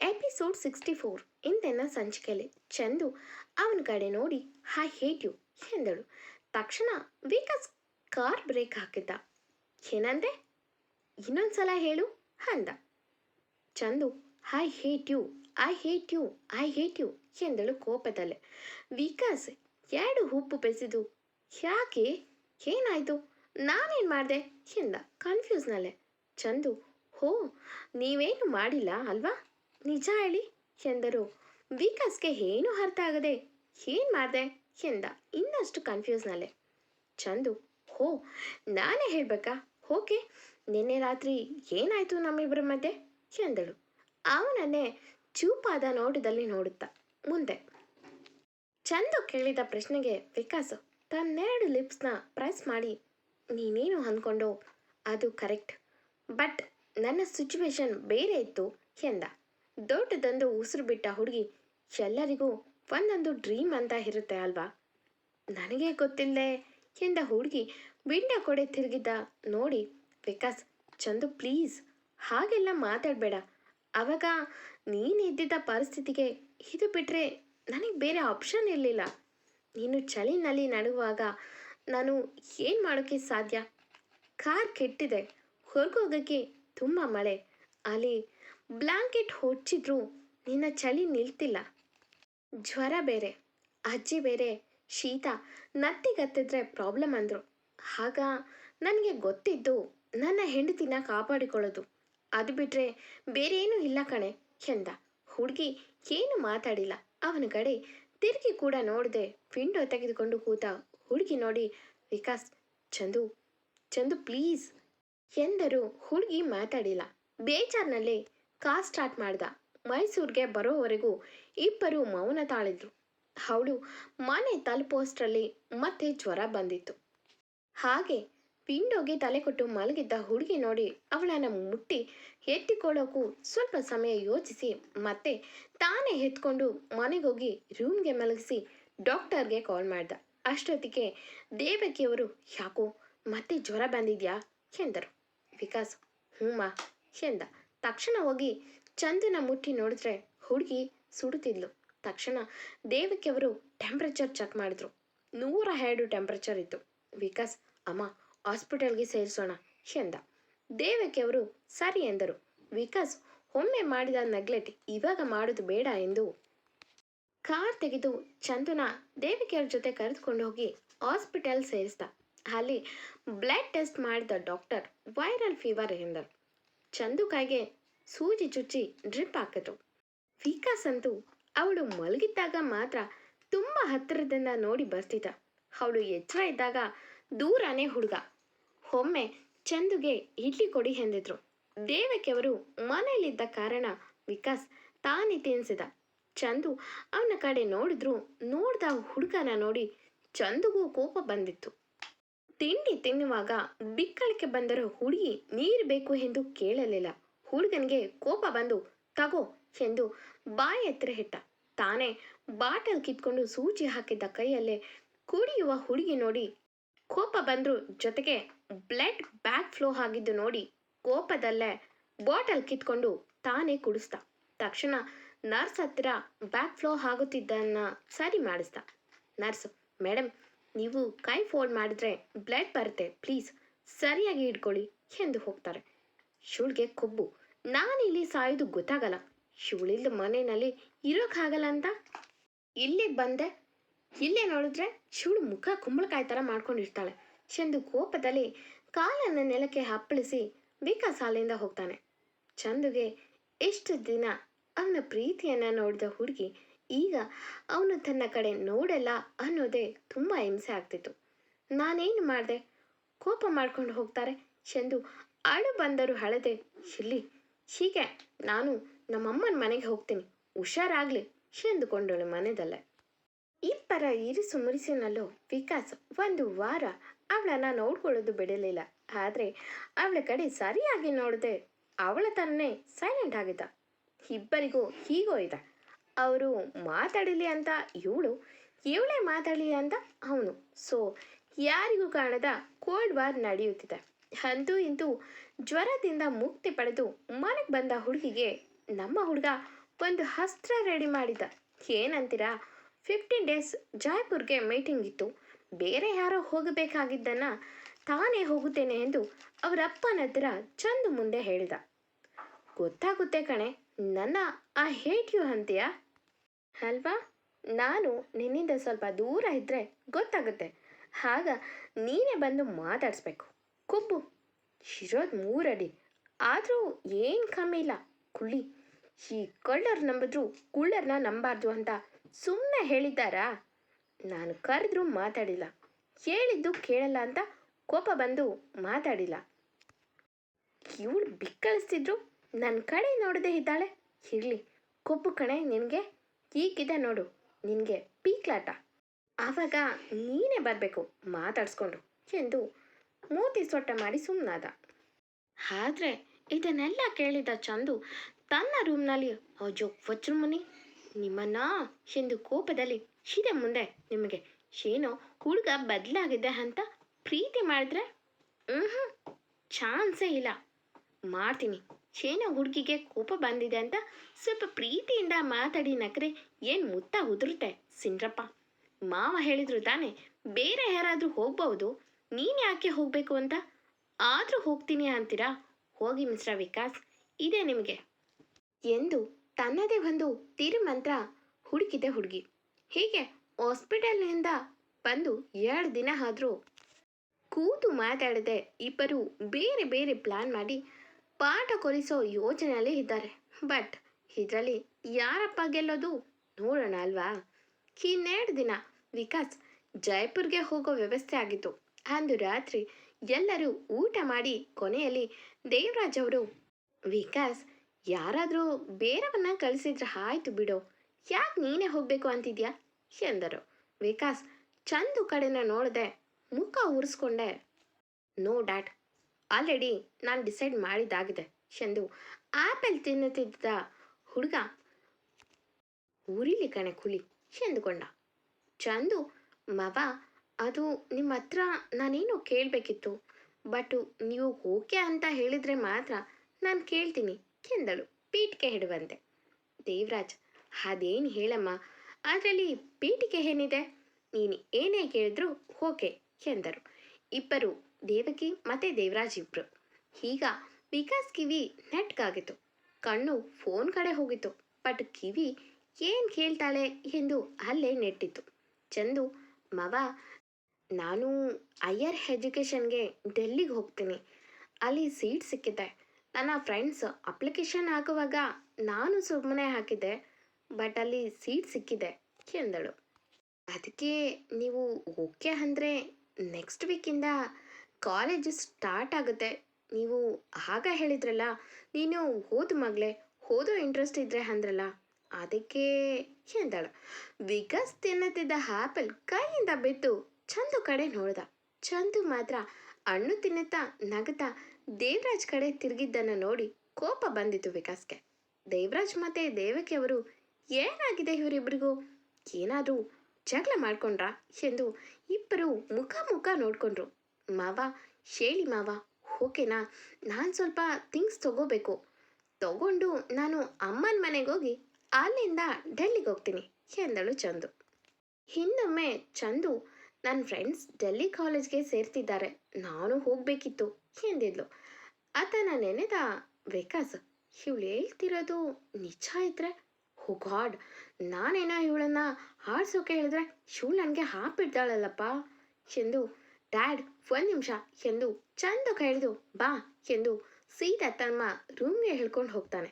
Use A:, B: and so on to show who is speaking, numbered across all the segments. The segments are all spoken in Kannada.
A: ಎಪಿಸೋಡ್ ಸಿಕ್ಸ್ಟಿ ಫೋರ್ ಇಂದೆನ್ನ ಸಂಚಿಕೆಯಲ್ಲಿ ಚಂದು ಅವನ ಕಡೆ ನೋಡಿ, ಹೈ ಹೇಟ್ ಯು ಎಂದಳು. ತಕ್ಷಣ ವಿಕಾಸ್ ಕಾರ್ ಬ್ರೇಕ್ ಹಾಕಿದ್ದ. ಏನಂದೆ? ಇನ್ನೊಂದ್ಸಲ ಹೇಳು, ಅಂದ. Chandu I hate you I hate you I hate you ಎಂದಳು ಕೋಪದಲ್ಲೇ. ವಿಕಾಸ್, ಎರಡು ಉಪ್ಪು ಬೆಸಿದು ಯಾಕೆ? ಏನಾಯ್ತು? ನಾನೇನು ಮಾಡಿದೆ? ಎಂದ. ಕನ್ಫ್ಯೂಸ್ನಲ್ಲೇ ಚಂದು, ಹೋ, ನೀವೇನು ಮಾಡಿಲ್ಲ, ಅಲ್ವಾ? ನಿಜ ಹೇಳಿ, ಎಂದರು. ವಿಕಾಸ್ಗೆ ಏನೂ ಅರ್ಥ ಆಗದೆ, ಏನು ಮಾಡಿದೆ, ಎಂದ ಇನ್ನಷ್ಟು ಕನ್ಫ್ಯೂಸ್ನಲ್ಲೇ ಚಂದು, ಹೋ, ನಾನೇ ಹೇಳಬೇಕಾ? ಓಕೆ, ನಿನ್ನೆ ರಾತ್ರಿ ಏನಾಯಿತು ನಮ್ಮಿಬ್ಬರ ಮಧ್ಯೆ? ಎಂದಳು. ಅವನನ್ನೇ ಚೂಪಾದ ನೋಟದಲ್ಲಿ ನೋಡುತ್ತಾ, ಮುಂದೆ. ಚಂದು ಕೇಳಿದ ಪ್ರಶ್ನೆಗೆ ವಿಕಾಸ್ ತನ್ನೆರಡು ಲಿಪ್ಸ್ನ ಪ್ರೆಸ್ ಮಾಡಿ, ನೀನೇನು ಅಂದ್ಕೊಂಡೋ ಅದು ಕರೆಕ್ಟ್. ಬಟ್, ನನ್ನ ಸಿಚುವೇಶನ್ ಬೇರೆ ಇತ್ತು, ಎಂದ. ದೊಡ್ಡದೊಂದು ಉಸಿರು ಬಿಟ್ಟ ಹುಡುಗಿ, ಎಲ್ಲರಿಗೂ ಒಂದೊಂದು ಡ್ರೀಮ್ ಅಂತ ಇರುತ್ತೆ ಅಲ್ವಾ? ನನಗೆ ಗೊತ್ತಿಲ್ಲದೆ ಎಂದ ಹುಡುಗಿ ವಿಂಡೋ ಕೊಡೆ ತಿರುಗಿದ್ದ ನೋಡಿ ವಿಕಾಸ್, ಚಂದು ಪ್ಲೀಸ್ ಹಾಗೆಲ್ಲ ಮಾತಾಡಬೇಡ. ಅವಾಗ ನೀನು ಇದ್ದಿದ್ದ ಪರಿಸ್ಥಿತಿಗೆ ಇದು ಬಿಟ್ಟರೆ ನನಗೆ ಬೇರೆ ಆಪ್ಷನ್ ಇರಲಿಲ್ಲ. ನೀನು ಚಳಿನಲ್ಲಿ ನಡುವಾಗ ನಾನು ಏನು ಮಾಡೋಕ್ಕೆ ಸಾಧ್ಯ? ಕಾರ್ ಕೆಟ್ಟಿದೆ, ಹೊರಗೋಗೋಕ್ಕೆ ತುಂಬ ಮಳೆ. ಅಲ್ಲಿ ಬ್ಲಾಂಕೆಟ್ ಹೊಚ್ಚಿದ್ರೂ ನಿನ್ನ ಚಳಿ ನಿಲ್ತಿಲ್ಲ. ಜ್ವರ ಬೇರೆ, ಅಜ್ಜಿ ಬೇರೆ, ಶೀತ ನತ್ತಿಗತ್ತಿದ್ರೆ ಪ್ರಾಬ್ಲಮ್ ಅಂದರು. ಆಗ ನನಗೆ ಗೊತ್ತಿದ್ದು ನನ್ನ ಹೆಂಡತಿನ ಕಾಪಾಡಿಕೊಳ್ಳೋದು. ಅದು ಬಿಟ್ಟರೆ ಬೇರೇನೂ ಇಲ್ಲ ಕಣೆ ಎಂದ. ಹುಡುಗಿ ಏನು ಮಾತಾಡಿಲ್ಲ. ಅವನ ಕಡೆ ತಿರುಗಿ ಕೂಡ ನೋಡದೆ ವಿಂಡೋ ತೆಗೆದುಕೊಂಡು ಕೂತ ಹುಡುಗಿ ನೋಡಿ, ವಿಕಾಸ್, ಚಂದು ಚಂದು ಪ್ಲೀಸ್ ಎಂದರು. ಹುಡುಗಿ ಮಾತಾಡಿಲ್ಲ. ಬೇಜಾರ್ನಲ್ಲೇ ಕಾರ್ ಸ್ಟಾರ್ಟ್ ಮಾಡ್ದ. ಮೈಸೂರಿಗೆ ಬರೋವರೆಗೂ ಇಬ್ಬರು ಮೌನ ತಾಳಿದ್ರು. ಅವಳು ಮನೆ ತಲುಪೋಷ್ಟರಲ್ಲಿ ಮತ್ತೆ ಜ್ವರ ಬಂದಿತ್ತು. ಹಾಗೆ ವಿಂಡೋಗೆ ತಲೆ ಕೊಟ್ಟು ಮಲಗಿದ್ದ ಹುಡುಗಿ ನೋಡಿ ಅವಳನ್ನು ಮುಟ್ಟಿ ಎತ್ತಿಕೊಳ್ಳೋಕ್ಕೂ ಸ್ವಲ್ಪ ಸಮಯ ಯೋಚಿಸಿ ಮತ್ತೆ ತಾನೇ ಎತ್ಕೊಂಡು ಮನೆಗೋಗಿ ರೂಮ್ಗೆ ಮಲಗಿಸಿ ಡಾಕ್ಟರ್ಗೆ ಕಾಲ್ ಮಾಡ್ದ. ಅಷ್ಟೊತ್ತಿಗೆ ದೇವಕಿಯವರು, ಯಾಕೋ, ಮತ್ತೆ ಜ್ವರ ಬಂದಿದ್ಯಾ? ಎಂದರು. ವಿಕಾಸ್ ಹ್ಞೂಮ್ಮ ಎಂದ. ತಕ್ಷಣ ಹೋಗಿ ಚಂದನ ಮುಟ್ಟಿ ನೋಡಿದ್ರೆ ಹುಡುಗಿ ಸುಡುತ್ತಿದ್ಲು. ತಕ್ಷಣ ದೇವಕಿಯವರು ಟೆಂಪ್ರೇಚರ್ ಚೆಕ್ ಮಾಡಿದ್ರು. ನೂರ ಎರಡು ಟೆಂಪ್ರೇಚರ್ ಇತ್ತು. ವಿಕಾಸ್, ಅಮ್ಮ ಹಾಸ್ಪಿಟಲ್ಗೆ ಸೇರಿಸೋಣ ಎಂದ. ದೇವಕಿಯವರು ಸರಿ ಎಂದರು. ವಿಕಾಸ್, ಒಮ್ಮೆ ಮಾಡಿದ ನೆಗ್ಲೆಕ್ಟ್ ಇವಾಗ ಮಾಡೋದು ಬೇಡ ಎಂದು ಕಾರ್ ತೆಗೆದು ಚಂದನ ದೇವಿಕೆಯವ್ರ ಜೊತೆ ಕರೆದುಕೊಂಡು ಹೋಗಿ ಹಾಸ್ಪಿಟಲ್ ಸೇರಿಸ್ದ. ಅಲ್ಲಿ ಬ್ಲಡ್ ಟೆಸ್ಟ್ ಮಾಡಿದ ಡಾಕ್ಟರ್ ವೈರಲ್ ಫೀವರ್ ಎಂದರು. ಚಂದು ಕೈಗೆ ಸೂಜಿ ಚುಚ್ಚಿ ಡ್ರಿಪ್ ಹಾಕಿದ್ರು. ವಿಕಾಸ್ ಅಂತೂ ಅವಳು ಮಲಗಿದ್ದಾಗ ಮಾತ್ರ ತುಂಬ ಹತ್ತಿರದಿಂದ ನೋಡಿ ಬರ್ತಿದ್ದ. ಅವಳು ಎಚ್ಚರ ಇದ್ದಾಗ ದೂರನೇ ಹುಡುಗ. ಒಮ್ಮೆ ಚಂದುಗೆ ಇಡ್ಲಿ ಕೊಡಿ ಎಂದಿದ್ರು. ದೇವಕಿಯವರು ಮನೆಯಲ್ಲಿದ್ದ ಕಾರಣ ವಿಕಾಸ್ ತಾನೇ ತಿನ್ಸಿದ. ಚಂದು ಅವನ ಕಡೆ ನೋಡಿದ್ರು, ನೋಡ್ದ ಹುಡುಗನ ನೋಡಿ ಚಂದುಗೂ ಕೋಪ ಬಂದಿತ್ತು. ತಿಂಡಿ ತಿನ್ನುವಾಗ ಬಿಕ್ಕಳಿಕೆ ಬಂದರೂ ಹುಡುಗಿ ನೀರು ಬೇಕು ಎಂದು ಕೇಳಲಿಲ್ಲ. ಹುಡುಗನಿಗೆ ಕೋಪ ಬಂದು, ತಗೋ ಎಂದು ಬಾಯಿ ಎತ್ತರ ಹಿಟ್ಟ ತಾನೇ ಬಾಟಲ್ ಕಿತ್ಕೊಂಡು ಸೂಜಿ ಹಾಕಿದ್ದ ಕೈಯಲ್ಲೇ ಕುಡಿಯುವ ಹುಡುಗಿ ನೋಡಿ ಕೋಪ ಬಂದ್ರು ಜೊತೆಗೆ ಬ್ಲಡ್ ಬ್ಯಾಕ್ ಫ್ಲೋ ಆಗಿದ್ದು ನೋಡಿ ಕೋಪದಲ್ಲೇ ಬಾಟಲ್ ಕಿತ್ಕೊಂಡು ತಾನೇ ಕುಡಿಸ್ದ ತಕ್ಷಣ ನರ್ಸ್ ಹತ್ತಿರ ಬ್ಯಾಕ್ ಫ್ಲೋ ಆಗುತ್ತಿದ್ದನ್ನ ಸರಿ ಮಾಡಿಸ್ದ ನರ್ಸ್ ಮೇಡಮ್ ನೀವು ಕೈ ಫೋಲ್ಡ್ ಮಾಡಿದ್ರೆ ಬ್ಲಡ್ ಬರುತ್ತೆ. ಪ್ಲೀಸ್ ಸರಿಯಾಗಿ ಇಟ್ಕೊಳ್ಳಿ ಎಂದು ಹೋಗ್ತಾರೆ. ಶಿವಳಿಗೆ ಕೊಬ್ಬು. ನಾನಿಲ್ಲಿ ಸಾಯೋದು ಗೊತ್ತಾಗಲ್ಲ. ಶಿವಳಿಲ್ದ ಮನೆಯಲ್ಲಿ ಇರೋಕ್ಕಾಗಲ್ಲ ಅಂತ ಇಲ್ಲಿ ಬಂದೆ. ಇಲ್ಲೇ ನೋಡಿದ್ರೆ ಶಿವಳು ಮುಖ ಕುಂಬಳಕಾಯಿ ಥರ ಮಾಡ್ಕೊಂಡಿರ್ತಾಳೆ. ಚೆಂದು ಕೋಪದಲ್ಲಿ ಕಾಲನ್ನು ನೆಲಕ್ಕೆ ಹಪ್ಪಳಿಸಿ ವಿಕಾಸ್ ಅಲ್ಲಿಂದ ಹೋಗ್ತಾನೆ. ಚಂದುಗೆ ಎಷ್ಟು ದಿನ ಅವನ ಪ್ರೀತಿಯನ್ನು ನೋಡಿದ ಹುಡುಗಿ ಈಗ ಅವನು ತನ್ನ ಕಡೆ ನೋಡಲ್ಲ ಅನ್ನೋದೇ ತುಂಬ ಹಿಂಸೆ ಆಗ್ತಿತ್ತು. ನಾನೇನು ಮಾಡಿದೆ? ಕೋಪ ಮಾಡ್ಕೊಂಡು ಹೋಗ್ತಾರೆ. ಚೆಂದು ಅಳು ಬಂದರು ಹಳದೆ ಇಲ್ಲಿ ಹೀಗೆ ನಾನು ನಮ್ಮಮ್ಮನ ಮನೆಗೆ ಹೋಗ್ತೀನಿ. ಹುಷಾರಾಗ್ಲಿ. ಎಂದುಕೊಂಡಳು ಮನೆಯಲ್ಲೇ ಇಬ್ಬರ ಇರಿಸು ಮುರಿಸಿನಲ್ಲೂ ವಿಕಾಸ್, ಒಂದು ವಾರ ಅವಳನ್ನು ನೋಡ್ಕೊಳ್ಳೋದು ಬಿಡಲಿಲ್ಲ. ಆದರೆ ಅವಳ ಕಡೆ ಸರಿಯಾಗಿ ನೋಡದೆ ಅವಳ ತನ್ನೇ ಸೈಲೆಂಟ್ ಆಗಿದ್ದ. ಇಬ್ಬರಿಗೂ ಹೀಗೋ ಇದೆ. ಅವರು ಮಾತಾಡಲಿ ಅಂತ ಇವಳು ಇವಳೇ ಮಾತಾಡಲಿ ಅಂತ ಅವನು. ಸೊ ಯಾರಿಗೂ ಕಾಣದ ಕೋಲ್ಡ್ ವಾರ್ ನಡೆಯುತ್ತಿದೆ. ಅಂತೂ ಇಂತೂ ಜ್ವರದಿಂದ ಮುಕ್ತಿ ಪಡೆದು ಮನೆಗೆ ಬಂದ ಹುಡುಗಿಗೆ ನಮ್ಮ ಹುಡುಗ ಒಂದು ಹಸ್ತ್ರ ರೆಡಿ ಮಾಡಿದ್ದ ಏನಂತೀರಾ? ಫಿಫ್ಟೀನ್ ಡೇಸ್ ಜಾಯ್ಪುರ್ಗೆ ಮೀಟಿಂಗ್ ಇತ್ತು. ಬೇರೆ ಯಾರೋ ಹೋಗಬೇಕಾಗಿದ್ದನ್ನ ತಾನೇ ಹೋಗುತ್ತೇನೆ ಎಂದು ಅವರಪ್ಪನ ಹತ್ರ ಚಂದು ಮುಂದೆ ಹೇಳಿದ. ಗೊತ್ತಾಗುತ್ತೆ ಕಣೆ, ನನ್ನ ಆ ಹೇಟ್ ಯು ಅಂತೀಯ? ಅಲ್ವಾ? ನಾನು ನಿನ್ನಿಂದ ಸ್ವಲ್ಪ ದೂರ ಇದ್ದರೆ ಗೊತ್ತಾಗುತ್ತೆ. ಆಗ ನೀನೇ ಬಂದು ಮಾತಾಡಿಸ್ಬೇಕು. ಕೊಬ್ಬು ಇರೋದು ಮೂರಡಿ. ಆದರೂ ಏನು ಕಮ್ಮಿ ಇಲ್ಲ. ಕುಳ್ಳಿ. ಈ ಕಳ್ಳರ್ ನಂಬಿದ್ರು ಕುಳ್ಳರ್ನ ನಂಬಾರ್ದು ಅಂತ ಸುಮ್ಮನೆ ಹೇಳಿದ್ದಾರಾ? ನಾನು ಕರೆದ್ರೂ ಮಾತಾಡಿಲ್ಲ. ಹೇಳಿದ್ದು ಕೇಳಲ್ಲ ಅಂತ ಕೋಪ ಬಂದು ಮಾತಾಡಿಲ್ಲ. ಇವಳು ಬಿಕ್ಕಳಿಸ್ತಿದ್ರು. ನನ್ನ ಕಡೆ ನೋಡದೆ ಇದ್ದಾಳೆ. ಇರಲಿ ಕೊಬ್ಬು ಕಣೆ ನಿನಗೆ. ಈಗಿದೆ ನೋಡು, ನಿನಗೆ ಪೀಕ್ಲಾಟ. ಆವಾಗ ನೀನೇ ಬರಬೇಕು, ಮಾತಾಡಿಸ್ಕೊಂಡು, ಎಂದು ಮೂತಿ ಸೊಟ್ಟ ಮಾಡಿ ಸುಮ್ಮನಾದ ಆದರೆ ಇದನ್ನೆಲ್ಲ ಕೇಳಿದ ಚಂದು ತನ್ನ ರೂಮ್ನಲ್ಲಿ ಅಜೋ ವಜ್ರಮುನಿ ನಿಮ್ಮನ್ನ? ಎಂದು ಕೋಪದಲ್ಲಿ, ಇದೆ ಮುಂದೆ, ನಿಮಗೆ ಏನೋ ಹುಡುಗ ಬದಲಾಗಿದೆ ಅಂತ ಪ್ರೀತಿ ಮಾಡಿದ್ರೆ? ಹ್ಞೂ ಚಾನ್ಸೇ ಇಲ್ಲ. ಮಾಡ್ತೀನಿ. ಏನೋ ಹುಡುಗಿಗೆ ಕೋಪ ಬಂದಿದೆ ಅಂತ ಸ್ವಲ್ಪ ಪ್ರೀತಿಯಿಂದ ಮಾತಾಡಿ ನಕ್ರೆ ಏನು ಮುತ್ತ ಉದುರುತ್ತೆ ಸಿಂಡ್ರಪ್ಪ ಮಾವ ಹೇಳಿದ್ರು ತಾನೆ, ಬೇರೆ ಯಾರಾದರೂ ಹೋಗ್ಬೋದು ನೀನು ಯಾಕೆ ಹೋಗಬೇಕು ಅಂತ? ಆದರೂ ಹೋಗ್ತೀನಿ ಅಂತೀರಾ? ಹೋಗಿ ಮಿಸ್ಟರ್ ವಿಕಾಸ್, ಇದೆ ನಿಮಗೆ. ಎಂದು ತನ್ನದೇ ಒಂದು ತಿರುಮಂತ್ರ ಹುಡುಕಿದೆ ಹುಡುಗಿ. ಹೀಗೆ ಹಾಸ್ಪಿಟಲ್ನಿಂದ ಬಂದು ಎರಡು ದಿನ ಆದರೂ ಕೂತು ಮಾತಾಡದೆ ಇಬ್ಬರು ಬೇರೆ ಬೇರೆ ಪ್ಲಾನ್ ಮಾಡಿ ಪಾಠ ಕೊಲಿಸೋ ಯೋಚನೆಯಲ್ಲಿ ಇದ್ದಾರೆ. ಬಟ್ ಇದರಲ್ಲಿ ಯಾರಪ್ಪ ಗೆಲ್ಲೋದು ನೋಡೋಣ ಅಲ್ವಾ? ಇನ್ನೆರಡು ದಿನ ವಿಕಾಸ್ ಜೈಪುರ್ಗೆ ಹೋಗೋ ವ್ಯವಸ್ಥೆ ಆಗಿತ್ತು. ಅಂದು ರಾತ್ರಿ ಎಲ್ಲರೂ ಊಟ ಮಾಡಿ ಕೊನೆಯಲ್ಲಿ ದೇವರಾಜ್ ಅವರು, ವಿಕಾಸ್, ಯಾರಾದರೂ ಬೇರೆಯವನ್ನ ಕಳಿಸಿದ್ರೆ ಆಯ್ತು ಬಿಡು. ಯಾಕೆ ನೀನೇ ಹೋಗಬೇಕು ಅಂತಿದ್ಯಾ? ಎಂದರು. ವಿಕಾಸ್ ಚಂದು ಕಡೆನ ನೋಡದೆ ಮುಖ ಉರಿಸ್ಕೊಂಡೆ. ನೋ ಡ್ಯಾಟ್ ಆಲ್ರೆಡಿ ನಾನು ಡಿಸೈಡ್ ಮಾಡಿದ್ದಾಗಿದೆ. ಎಂದು ಆಪಲ್ ತಿನ್ನುತ್ತಿದ್ದ ಹುಡುಗ ಉರಿಲಿ ಕಣೆ ಕುಳಿ ಎಂದುಕೊಂಡ ಚಂದು, ಮವ, ಅದು ನಿಮ್ಮ ಹತ್ರ ನಾನೇನು ಕೇಳಬೇಕಿತ್ತು. ಬಟ್ ನೀವು ಓಕೆ ಅಂತ ಹೇಳಿದರೆ ಮಾತ್ರ ನಾನು ಕೇಳ್ತೀನಿ ಕೆಂದಳು ಪೀಠಿಕೆ ಹಿಡುವಂತೆ ದೇವರಾಜ್, ಅದೇನು ಹೇಳಮ್ಮ, ಅದರಲ್ಲಿ ಪೀಠಿಕೆ ಏನಿದೆ? ನೀನು ಏನೇ ಕೇಳಿದ್ರು ಓಕೆ, ಎಂದರು. ಇಬ್ಬರು ದೇವಕಿ ಮತ್ತು ದೇವರಾಜ್ ಇಬ್ಬರು ಈಗ ವಿಕಾಸ್ ಕಿವಿ ನೆಟ್ಗಾಗಿತ್ತು. ಕಣ್ಣು ಫೋನ್ ಕಡೆ ಹೋಗಿತ್ತು. ಬಟ್ ಕಿವಿ ಏನು ಕೇಳ್ತಾಳೆ ಎಂದು ಅಲ್ಲೇ ನೆಟ್ಟಿತ್ತು. ಚಂದು, ಮವ, ನಾನು ಹೈಯರ್ ಎಜುಕೇಷನ್ಗೆ ಡೆಲ್ಲಿಗೆ ಹೋಗ್ತೀನಿ. ಅಲ್ಲಿ ಸೀಟ್ ಸಿಕ್ಕಿದೆ. ನನ್ನ ಫ್ರೆಂಡ್ಸ್ ಅಪ್ಲಿಕೇಶನ್ ಹಾಕುವಾಗ ನಾನು ಸುಮ್ಮನೆ ಹಾಕಿದ್ದೆ. ಬಟ್ ಅಲ್ಲಿ ಸೀಟ್ ಸಿಕ್ಕಿದೆ ಎಂದಳು. ಅದಕ್ಕೆ ನೀವು ಓಕೆ ಅಂದರೆ ನೆಕ್ಸ್ಟ್ ವೀಕಿಂದ ಕಾಲೇಜ್ ಸ್ಟಾರ್ಟ್ ಆಗುತ್ತೆ. ನೀವು ಆಗ ಹೇಳಿದ್ರಲ್ಲ, ನೀನು ಓದು ಮಗಳೇ, ಓದೋ ಇಂಟ್ರೆಸ್ಟ್ ಇದ್ರೆ ಅಂದ್ರಲ್ಲ, ಅದಕ್ಕೆ ಎಂದಳು ವಿಕಾಸ್ ತಿನ್ನುತ್ತಿದ್ದ ಆ್ಯಪಲ್ ಕೈಯಿಂದ ಬಿದ್ದು ಚಂದು ಕಡೆ ನೋಡ್ದ. ಚಂದು ಮಾತ್ರ ಹಣ್ಣು ತಿನ್ನುತ್ತಾ ನಗುತ್ತಾ ದೇವರಾಜ್ ಕಡೆ ತಿರುಗಿದ್ದನ್ನು ನೋಡಿ ಕೋಪ ಬಂದಿತ್ತು ವಿಕಾಸ್ಗೆ. ದೇವರಾಜ್ ಮತ್ತೆ ದೇವಕಿಯವರು ಏನಾಗಿದೆ ಇವರಿಬ್ಬರಿಗೂ ಏನಾದರೂ ಜಗಳ ಮಾಡ್ಕೊಂಡ್ರಾ? ಎಂದು ಇಬ್ಬರು ಮುಖ ಮುಖ ನೋಡ್ಕೊಂಡ್ರು. ಮಾವ, ಹೇಳಿ ಮಾವ, ಓಕೆನಾ? ನಾನು ಸ್ವಲ್ಪ ಥಿಂಗ್ಸ್ ತಗೋಬೇಕು. ತಗೊಂಡು ನಾನು ಅಮ್ಮನ ಮನೆಗೆ ಹೋಗಿ ಅಲ್ಲಿಂದ ಡೆಲ್ಲಿಗೆ ಹೋಗ್ತೀನಿ, ಎಂದಳು ಚಂದು. ಹಿಂದೊಮ್ಮೆ ಚಂದು ನನ್ನ ಫ್ರೆಂಡ್ಸ್ ಡೆಲ್ಲಿ ಕಾಲೇಜ್ಗೆ ಸೇರ್ತಿದ್ದಾರೆ. ನಾನು ಹೋಗಬೇಕಿತ್ತು, ಎಂದಿದ್ಲು. ಆತನ ನೆನೆದ ವಿಕಾಸ್, ಇವಳು ಹೇಳ್ತಿರೋದು ನಿಜ ಇದ್ರೆ? ಹೋ ಗಾಡ್, ನಾನೇನೋ ಇವಳನ್ನ ಹಾಡ್ಸೋಕೆ ಹೇಳಿದ್ರೆ ಶೂ ನನಗೆ ಹಾಪಿಡ್ತಾಳಲ್ಲಪ್ಪ ಎಂದು ಡ್ಯಾಡ್, ಒಂದು ನಿಮಿಷ. ಎಂದು ಚಂದ ಕೈದು ಬಾ. ಎಂದು ಸೀದಾ ತಮ್ಮ ರೂಮ್ಗೆ ಹೇಳ್ಕೊಂಡು ಹೋಗ್ತಾನೆ.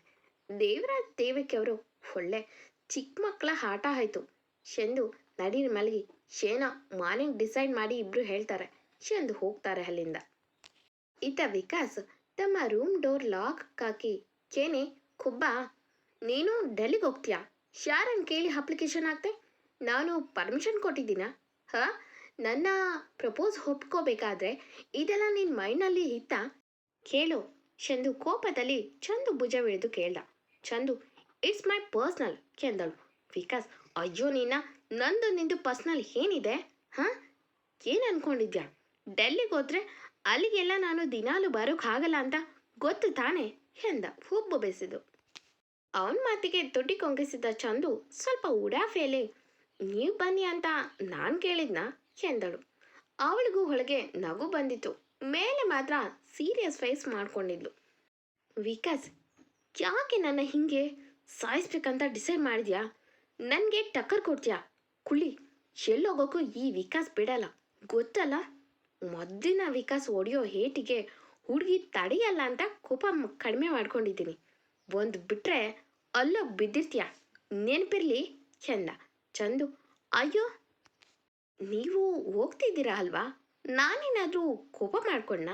A: ದೇವರಾಜ್ ದೇವಕ್ಕೆ ಅವರು ಒಳ್ಳೆ ಚಿಕ್ಕ ಮಕ್ಕಳ ಆಟ ಆಯಿತು. ಎಂದು ನಡಿನ ಮಲಗಿ. ಶೇನ, ಮಾರ್ನಿಂಗ್ ಡಿಸೈಡ್ ಮಾಡಿ ಇಬ್ರು ಹೇಳ್ತಾರೆ. ಎಂದು ಹೋಗ್ತಾರೆ ಅಲ್ಲಿಂದ. ಇತ್ತ ವಿಕಾಸ್, ತಮ್ಮ ರೂಮ್ ಡೋರ್ ಲಾಕ್ ಹಾಕಿ ಕೇನೆ ಕುಬ್ಬ ನೀನು ಡೆಲ್ಲಿಗೆ ಹೋಗ್ತೀಯಾ? ಯಾರನ್ನು ಕೇಳಿ ಅಪ್ಲಿಕೇಶನ್ ಹಾಕ್ತೆ ನಾನು ಪರ್ಮಿಷನ್ ಕೊಟ್ಟಿದ್ದೀನಾ? ಹಾಂ, ನನ್ನ ಪ್ರಪೋಸ್ ಒಪ್ಕೋಬೇಕಾದ್ರೆ ಇದೆಲ್ಲ ನಿನ್ನ ಮೈಂಡಲ್ಲಿ ಇತ್ತಾ? ಕೇಳು. ಚಂದು ಕೋಪದಲ್ಲಿ ಚಂದು ಭುಜ ಹಿಡಿದು ಕೇಳ್ದ. ಚಂದು ಇಟ್ಸ್ ಮೈ ಪರ್ಸ್ನಲ್ ಕೇಂದಳು ವಿಕಾಸ್, ಅಯ್ಯೋ ನೀನ, ನಂದು ನಿಂದು ಪರ್ಸ್ನಲ್ ಏನಿದೆ? ಹಾಂ? ಏನು ಅಂದ್ಕೊಂಡಿದ್ಯಾ ಡೆಲ್ಲಿಗೆ ಹೋದ್ರೆ ಅಲ್ಲಿಗೆಲ್ಲ ನಾನು ದಿನಾಲು ಬರೋಕ್ಕಾಗಲ್ಲ ಅಂತ ಗೊತ್ತು ತಾನೇ? ಎಂದ. ಹುಬ್ಬು ಬೆಸೆದು ಅವನ ಮಾತಿಗೆ ತುಟಿ ಕೊಂಕಿಸಿದ ಚಂದು ಸ್ವಲ್ಪ ಉಡಾಫೇಲೆ, ನೀವು ಬನ್ನಿ ಅಂತ ನಾನು ಕೇಳಿದ್ನ? ಎಂದಳು. ಅವಳಿಗೂ ಒಳಗೆ ನಗು ಬಂದಿತ್ತು. ಮೇಲೆ ಮಾತ್ರ ಸೀರಿಯಸ್ ಫೇಸ್ ಮಾಡ್ಕೊಂಡಿದ್ಲು. ವಿಕಾಸ್, ಯಾಕೆ ನನ್ನ ಹಿಂಗೆ ಸಾಯಿಸ್ಬೇಕಂತ ಡಿಸೈಡ್ ಮಾಡಿದ್ಯಾ? ನನಗೆ ಟಕ್ಕರ್ ಕೊಡ್ತೀಯಾ? ಕುಳಿ ಎಲ್ಲೋಗೋಕ್ಕೂ ಈ ವಿಕಾಸ್ ಬಿಡಲ್ಲ. ಗೊತ್ತಲ್ಲ? ಮೊದಲಿನ ವಿಕಾಸ್ ಒಡೆಯೋ ಹೇಟಿಗೆ ಹುಡುಗಿ ತಡೆಯಲ್ಲ ಅಂತ ಕೋಪ ಕಡಿಮೆ ಮಾಡ್ಕೊಂಡಿದ್ದೀನಿ. ಒಂದು ಬಿಟ್ರೆ ಅಲ್ಲೋಗಿ ಬಿದ್ದಿರ್ತೀಯ? ನೆನಪಿರ್ಲಿ ಚಂದ. ಚಂದು. ಅಯ್ಯೋ, ನೀವು ಹೋಗ್ತಿದ್ದೀರಾ ಅಲ್ವಾ? ನಾನೇನಾದರೂ ಕೋಪ ಮಾಡ್ಕೊಂಡ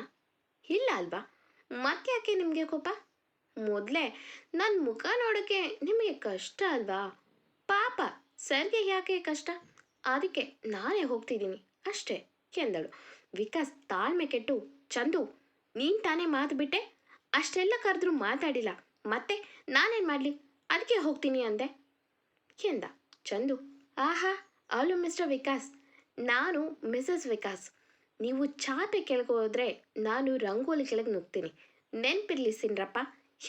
A: ಇಲ್ಲ ಅಲ್ವಾ? ಮತ್ತ್ಯಾಕೆ ನಿಮಗೆ ಕೋಪ? ಮೊದಲೇ ನನ್ನ ಮುಖ ನೋಡೋಕ್ಕೆ ನಿಮಗೆ ಕಷ್ಟ ಅಲ್ವಾ? ಪಾಪ, ಸರ್ಗೆ ಯಾಕೆ ಕಷ್ಟ? ಅದಕ್ಕೆ ನಾನೇ ಹೋಗ್ತಿದ್ದೀನಿ. ಅಷ್ಟೇ ಎಂದಳು ವಿಕಾಸ್ ತಾಳ್ಮೆ ಕೆಟ್ಟು, ಚಂದು, ನೀನು ತಾನೇ ಮಾತು ಬಿಟ್ಟೆ ಅಷ್ಟೆಲ್ಲ ಕರೆದ್ರೂ ಮಾತಾಡಿಲ್ಲ. ಮತ್ತೆ ನಾನೇನು ಮಾಡಲಿ? ಅದಕ್ಕೆ ಹೋಗ್ತೀನಿ ಅಂದೆ. ಎಂದ, ಚಂದು, ಆಹಾ ಅಲು ಮಿಸ್ಟರ್ ವಿಕಾಸ್, ನಾನು ಮಿಸಸ್ ವಿಕಾಸ್. ನೀವು ಚಾಪೆ ಕೆಳಗೆ ಹೋದ್ರೆ ನಾನು ರಂಗೋಲಿ ಕೆಳಗೆ ನುಗ್ತೀನಿ. ನೆನ್ಪಿರ್ಲಿ ಸಿನ್ರಪ್ಪ,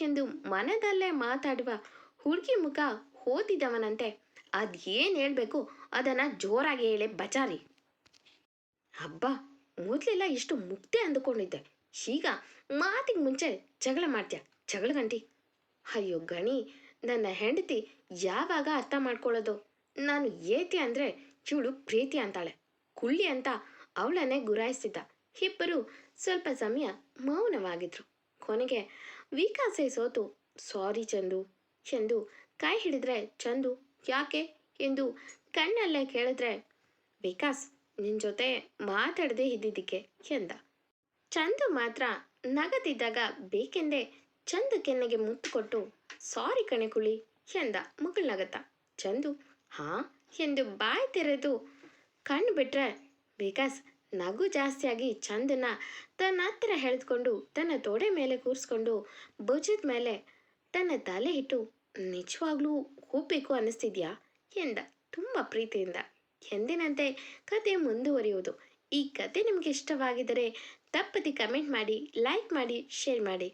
A: ಎಂದು ಮನದಲ್ಲೇ ಮಾತಾಡುವ ಹುಡುಗಿ ಮುಖ ಓದಿದವನಂತೆ ಅದೇನು ಹೇಳಬೇಕು? ಅದನ್ನು ಜೋರಾಗಿ ಹೇಳಿ, ಬಚಾರಿ. ಹಬ್ಬ ಮೊದಲೆಲ್ಲ ಇಷ್ಟು ಮುಕ್ತೆ ಅಂದುಕೊಂಡಿದ್ದೆ. ಈಗ ಮಾತಿಗೆ ಮುಂಚೆ ಜಗಳ ಮಾಡ್ತೀಯ? ಜಗಳ ಗಂಟಿ. ಅಯ್ಯೋ ಗಣಿ ನನ್ನ ಹೆಂಡತಿ ಯಾವಾಗ ಅರ್ಥ ಮಾಡ್ಕೊಳ್ಳೋದು? ನಾನು ಏತಿ ಅಂದರೆ ಚೂಳು ಪ್ರೀತಿ ಅಂತಾಳೆ. ಕುಳ್ಳಿ ಅಂತ ಅವಳನ್ನೇ ಗುರಾಯಿಸ್ತಿದ್ದ. ಇಬ್ಬರು ಸ್ವಲ್ಪ ಸಮಯ ಮೌನವಾಗಿದ್ರು. ಕೊನೆಗೆ ವಿಕಾಸೆ ಸೋತು. ಸಾರಿ ಚಂದು. ಎಂದು ಕೈ ಹಿಡಿದ್ರೆ, ಚಂದು, ಯಾಕೆ? ಎಂದು ಕಣ್ಣಲ್ಲೇ ಕೇಳಿದ್ರೆ, ವಿಕಾಸ್ ನಿನ್ನ ಜೊತೆ ಮಾತಾಡದೆ ಇದ್ದಿದ್ದಕ್ಕೆ, ಎಂದ. ಚಂದು ಮಾತ್ರ ನಗದಿದ್ದಾಗ ಬೇಕೆಂದೇ ಚಂದು ಕೆನ್ನೆಗೆ ಮುತ್ತು ಕೊಟ್ಟು, ಸಾರಿ ಕಣೆ ಕುಳಿ ಎಂದ ಮುಗುಳ್ನಗತ್ತ ಚಂದು, ಹಾ? ಎಂದು ಬಾಯಿ ತೆರೆದು ಕಣ್ಣು ಬಿಟ್ರೆ ವಿಕಾಸ್ ನಗು ಜಾಸ್ತಿಯಾಗಿ ಚಂದನ ತನ್ನ ಹತ್ತಿರ ಎಳೆದುಕೊಂಡು, ತನ್ನ ತೊಡೆ ಮೇಲೆ ಕೂರಿಸ್ಕೊಂಡು, ಭುಜದ ಮೇಲೆ ತನ್ನ ತಲೆ ಇಟ್ಟು ನಿಜವಾಗ್ಲೂ ಹೋಗ್ಬೇಕು ಅನ್ನಿಸ್ತಿದ್ಯಾ ಎಂದ ತುಂಬ ಪ್ರೀತಿಯಿಂದ. ಎಂದಿನಂತೆ ಕತೆ ಮುಂದುವರಿಯುವುದು. ಈ ಕತೆ ನಿಮಗೆ ಇಷ್ಟವಾಗಿದ್ದರೆ ತಪ್ಪದೆ ಕಮೆಂಟ್ ಮಾಡಿ, ಲೈಕ್ ಮಾಡಿ, ಶೇರ್ ಮಾಡಿ.